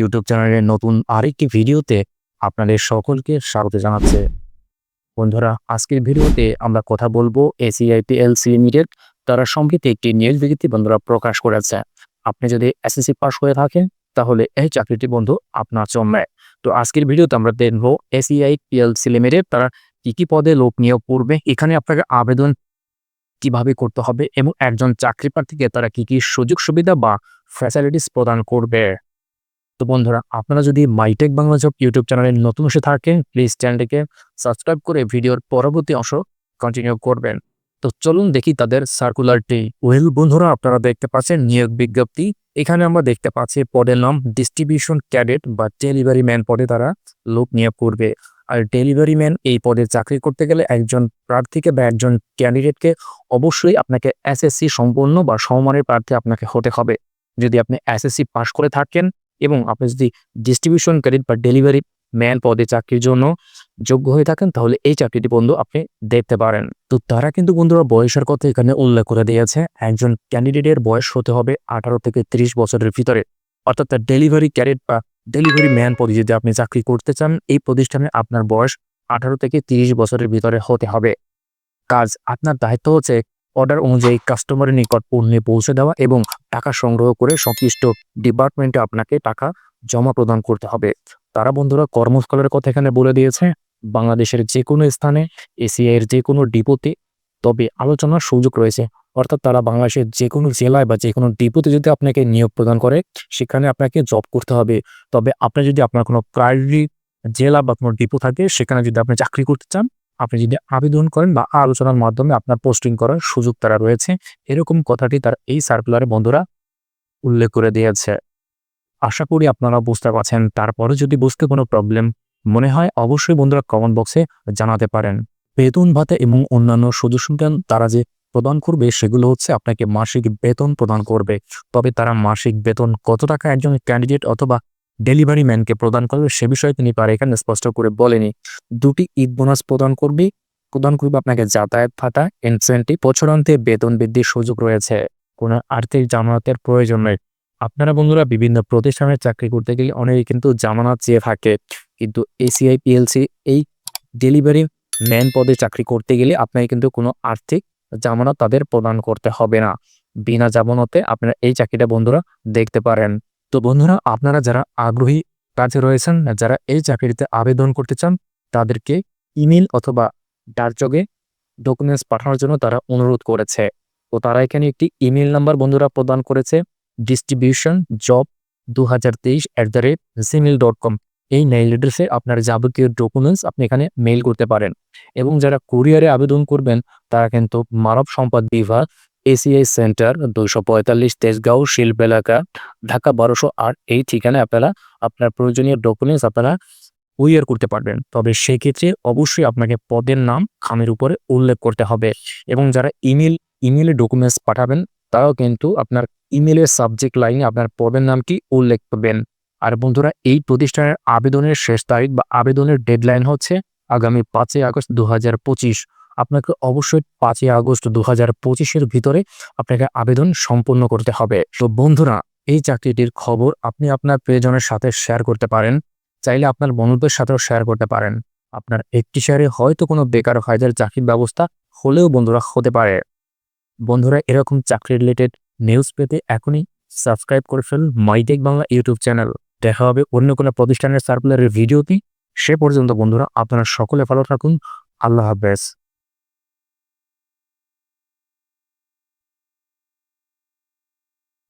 YouTube চ্যানেলের নতুন আরেকটি ভিডিওতে আপনাদের সকলকে স্বাগত জানাচ্ছে। বন্ধুরা, আজকের ভিডিওতে আমরা কথা বলব এসিআই পিএলসি লিমিটেড তারা সম্প্রতি একটি নিউজ বিজ্ঞপ্তি বন্ধুরা প্রকাশ করেছে। আপনি যদি এসএসসি পাস হয়ে থাকেন, তাহলে এই চাকরিটি বন্ধু আপনার জন্য। তো আজকের ভিডিওতে আমরা দেখব এসিআই পিএলসি লিমিটেড তারা কি কি পদে লোক নিয়োগ করবে, এখানে আপনাকে আবেদন কীভাবে করতে হবে, এবং একজন চাকরি প্রার্থীকে তারা কি কি সুযোগ সুবিধা বা ফ্যাসিলিটিস প্রদান করবে। তো বন্ধুরা, আপনারা যদি মাইটেক বাংলা জব ইউটিউব চ্যানেলে নতুন এসে থাকেন প্লিজ চ্যানেলটিকে সাবস্ক্রাইব করে ভিডিওর পরবর্তী অংশ কন্টিনিউ করবেন। তো চলুন দেখি তাদের সার্কুলারটি ওয়েল বন্ধুরা, আপনারা দেখতে পাচ্ছেন নিয়োগ বিজ্ঞপ্তি। এখানে আমরা দেখতে পাচ্ছি পদের নাম ডিস্ট্রিবিউশন ক্যাডেট বা ডেলিভারি ম্যান পদে তারা লোক নিয়োগ করবে। আর ডেলিভারি ম্যান এই পদে চাকরি করতে গেলে একজন প্রার্থীকে বা একজন ক্যান্ডিডেটকে অবশ্যই আপনাকে এসএসসি সম্পন্ন বা সমমানের প্রার্থী আপনাকে হতে হবে। যদি আপনি এসএসসি পাশ করে থাকেন এবং আপনি যদি ডিস্ট্রিবিউশন ক্রেডিট বা ডেলিভারি ম্যান পদে চাকরির জন্য যোগ্য হয়ে থাকেন, তাহলে এই চাকরিটি বন্ধু আপনি দেখতে পারেন। তো তারা কিন্তু বন্ধুরা বয়সের কথা এখানে উল্লেখ করে দিয়েছে। একজন ক্যান্ডিডেটের বয়স হতে হবে আঠারো থেকে ত্রিশ বছরের ভিতরে। অর্থাৎ তার ডেলিভারি ক্যারেট বা ডেলিভারি ম্যান পদে যদি আপনি চাকরি করতে চান, এই প্রতিষ্ঠানে আপনার বয়স আঠারো থেকে তিরিশ বছরের ভিতরে হতে হবে। কাজ আপনার দায়িত্ব হচ্ছে অর্ডার অনুযায়ী কাস্টমারের নিকট পণ্য পৌঁছে দেওয়া এবং টাকা সংগ্রহ করে সংশ্লিষ্ট ডিপার্টমেন্টে আপনাকে টাকা জমা প্রদান করতে হবে। তারা বন্ধুরা কর্মস্থলের কথা এখানে বলে দিয়েছে, বাংলাদেশের যে কোনো স্থানে এশিয়ার যে কোনো ডিপোতে তবে আলোচনার সুযোগ রয়েছে। অর্থাৎ তারা বাংলাদেশের যে কোনো জেলায় বা যে কোনো ডিপোতে যদি আপনাকে নিয়োগ প্রদান করে, সেখানে আপনাকে জব করতে হবে। তবে আপনি যদি আপনার কোনো প্রায়োরিটি জেলা বা কোনো ডিপো থাকে, সেখানে যদি আপনি চাকরি করতে চান আপনি যদি আবেদন করেন বা আলোচনার মাধ্যমে আপনার পোস্টিং করার সুযোগ তারা রয়েছে, এরকম কথাটি তার এই সার্কুলারে বন্ধুরা উল্লেখ করে দিয়েছে। আশা করি আপনারা বুঝতে পারছেন। তারপরে যদি বুঝতে কোনো প্রবলেম মনে হয়, অবশ্যই বন্ধুরা কমেন্ট বক্সে জানাতে পারেন। বেতন ভাতা এবং অন্যান্য সুযোগ সুবিধা তারা যে প্রদান করবে, সেগুলো হচ্ছে আপনাকে মাসিক বেতন প্রদান করবে। তবে তারা মাসিক বেতন কত টাকা একজন ক্যান্ডিডেট অথবা ডেলিভারি ম্যানকে প্রদান করবে। সে বিষয়ে তিনি পারে এখানে স্পষ্ট করে বলেনি। দুটি ঈদ বোনাস প্রদান করবে প্রদান করবে আপনাকে যাতায়াত ভাতা ইনসেন্টিভ বছরান্তে বেতন বৃদ্ধির সুযোগ রয়েছে। কোনো আর্থিক জামানতের প্রয়োজন নেই। আপনারা বন্ধুরা বিভিন্ন প্রতিষ্ঠানের চাকরি করতে গেলে অনেকে কিন্তু জামানত চেয়ে থাকে। কিন্তু এসিআই পিএলসি এই ডেলিভারি ম্যান পদে চাকরি করতে গেলে আপনাকে কিন্তু কোনো আর্থিক জামানত তাদের প্রদান করতে হবে না। বিনা জামানতে আপনারা এই চাকরিটা বন্ধুরা দেখতে পারেন। তো বন্ধুরা, আপনারা যারা আগ্রহী কাজে রয়েছেন, যারা এই চাকরিতে আবেদন করতে চান, তাদেরকে ইমেল অথবা ডাকযোগে ডকুমেন্টস পাঠানোর জন্য তারা অনুরোধ করেছে। তো তারা এখানে একটি ইমেল নাম্বার বন্ধুরা প্রদান করেছে ডিস্ট্রিবিউশন জব দু হাজার তেইশ at the rate dot com এই মেইল অ্যাড্রেসে আপনার যাবতীয় ডকুমেন্টস আপনি এখানে মেইল করতে পারেন। এবং যারা কুরিয়ারে আবেদন করবেন, তারা কিন্তু মানব সম্পদ বিভাগ এসিআই সেন্টার দুইশো পঁয়তাল্লিশ তেজগাঁও শিল্প এলাকা ঢাকা বারোশো আট। এই ঠিকানায় আপনারা আপনার প্রয়োজনীয় ডকুমেন্টস আপনারা কুরিয়ার করতে পারবেন। তবে সেক্ষেত্রে অবশ্যই আপনাকে পদের নাম, খামের উপরে উল্লেখ করতে হবে এবং যারা ইমেল ইমেলে ডকুমেন্টস পাঠাবেন, তারাও কিন্তু আপনার ইমেলের সাবজেক্ট লাইনে আপনার পদের নামটি উল্লেখ করবেন। আর বন্ধুরা, এই প্রতিষ্ঠানের আবেদনের শেষ তারিখ বা আবেদনের ডেডলাইন হচ্ছে আগামী পাঁচই আগস্ট দু হাজার পঁচিশ। আপনাকে অবশ্যই পাঁচই আগস্ট দু হাজার পঁচিশের ভিতরে আপনাকে আবেদন সম্পন্ন করতে হবে। তো বন্ধুরা, এই চাকরিটির খবর আপনি আপনার প্রিয়জনের সাথে শেয়ার করতে পারেন, চাইলে আপনার বন্ধুদের সাথেও শেয়ার করতে পারেন। আপনার একটি শেয়ারে হয়তো কোনো বেকার ভাইদের চাকরির ব্যবস্থা হলেও বন্ধুরা হতে পারে। বন্ধুরা, এরকম চাকরি রিলেটেড নিউজ পেতে এখনই সাবস্ক্রাইব করে ফেলুন মাইটেক বাংলা ইউটিউব চ্যানেল দেখা হবে অন্য কোনো প্রতিষ্ঠানের সার্কুলারের ভিডিওটি সে পর্যন্ত বন্ধুরা, আপনারা সকলে ভালো থাকুন। আল্লাহ হাফেজ।